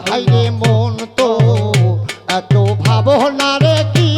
হাইরে মন তো এত ভাবনা রে কি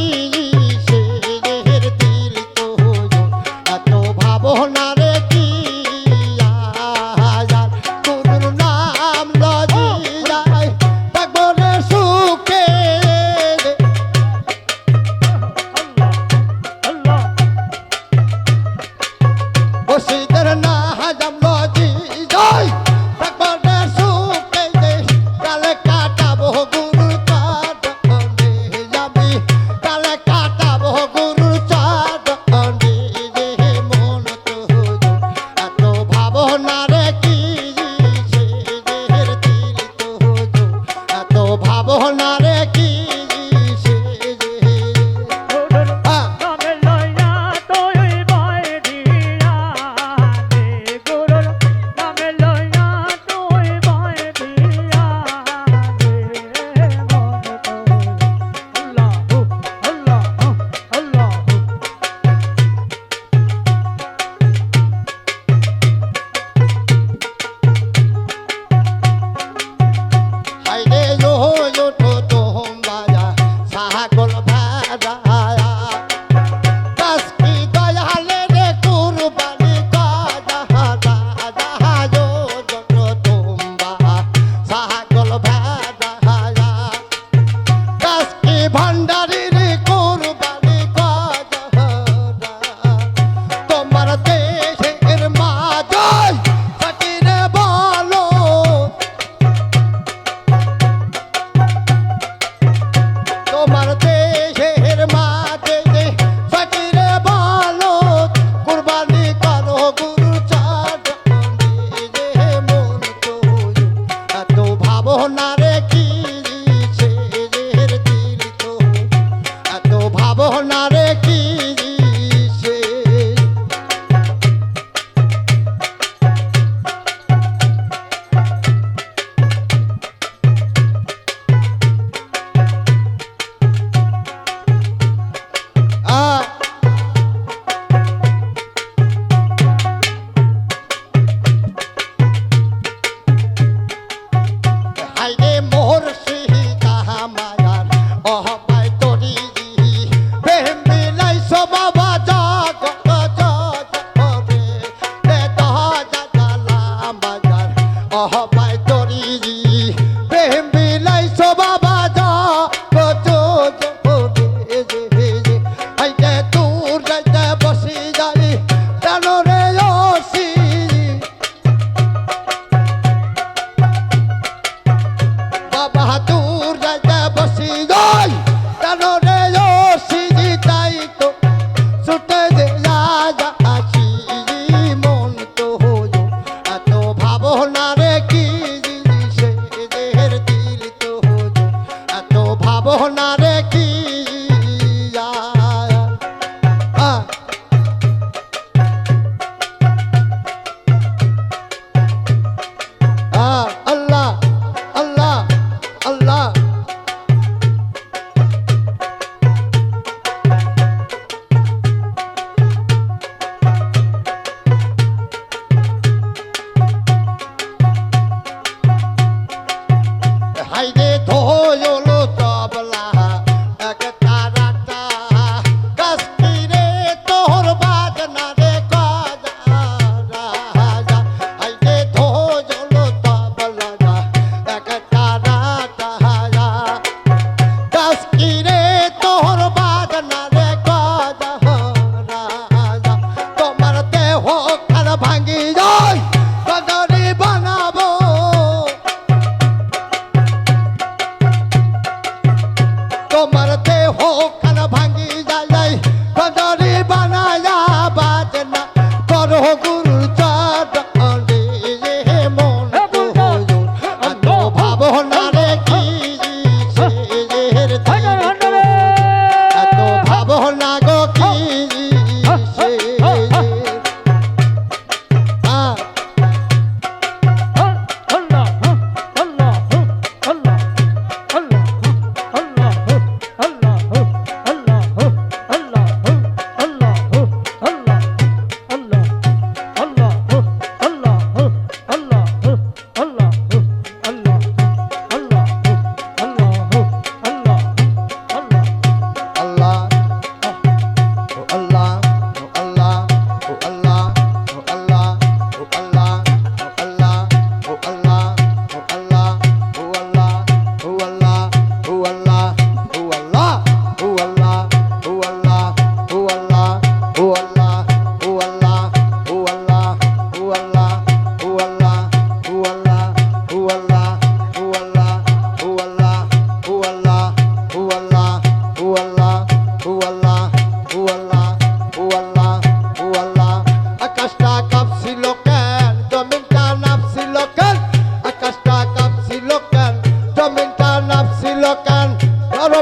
অহবাই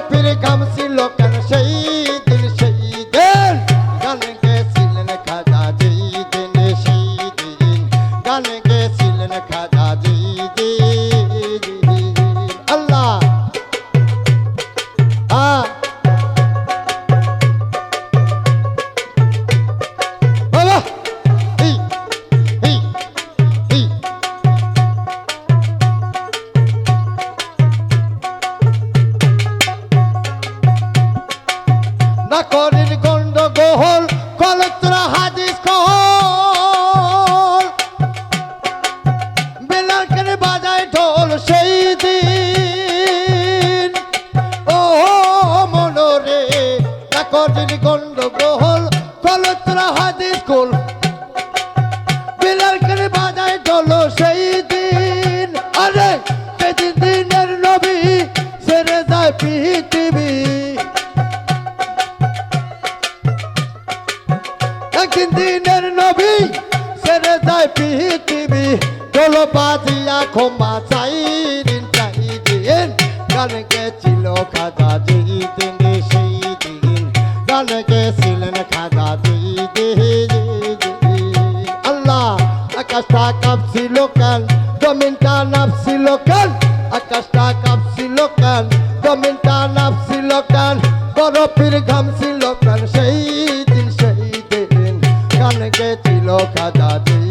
ਫਿਰ ਗਮ বলত তোরা হাদিস কল বেলাল কেন বাজায় ঢোল সেই দিন। ও মনোরে কদিন গণ্ডগ্রহল বলত তোরা হাদিস কল বেলাল বাজায় ঢোল সেই সাইরিন সাইদিন গান গেছিল খাজা জিদিন সেই দিন গান গেছিলেন খাজা জিদিন আল্লাহ, আকাশটা কাঁপছিল কেন জমিনটা নাপছিল কেন আকাশটা কাঁপছিল কেন জমিনটা নাপছিল কেন বরফির ঘামছিল কেন সেই দিন সেই দিন গান গেছিল খাজা জিদিন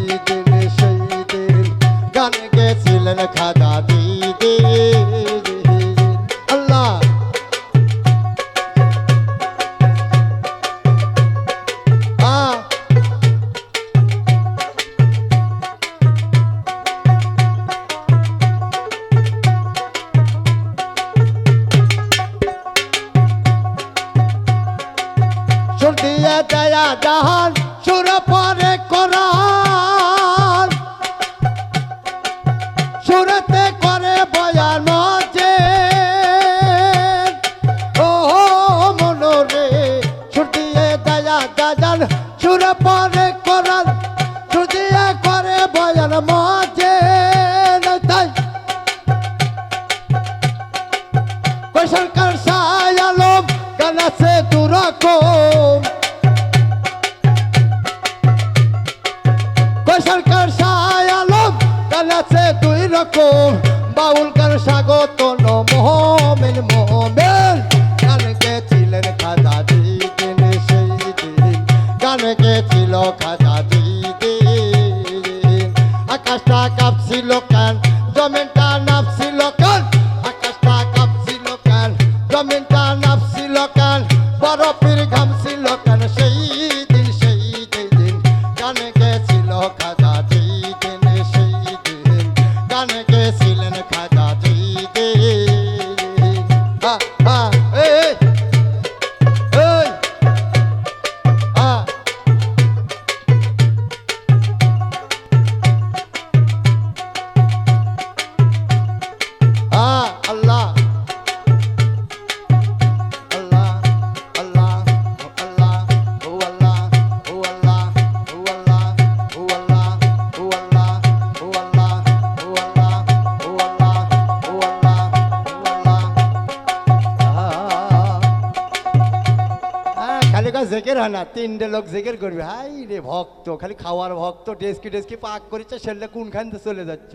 জেগের না তিনটে লোক জেগের করবে হাই রে ভক্ত, খালি খাওয়ার ভক্ত, ডেস্কি ডেস্কি পাক করেছে সেলে কোনখান চলে যাচ্ছে?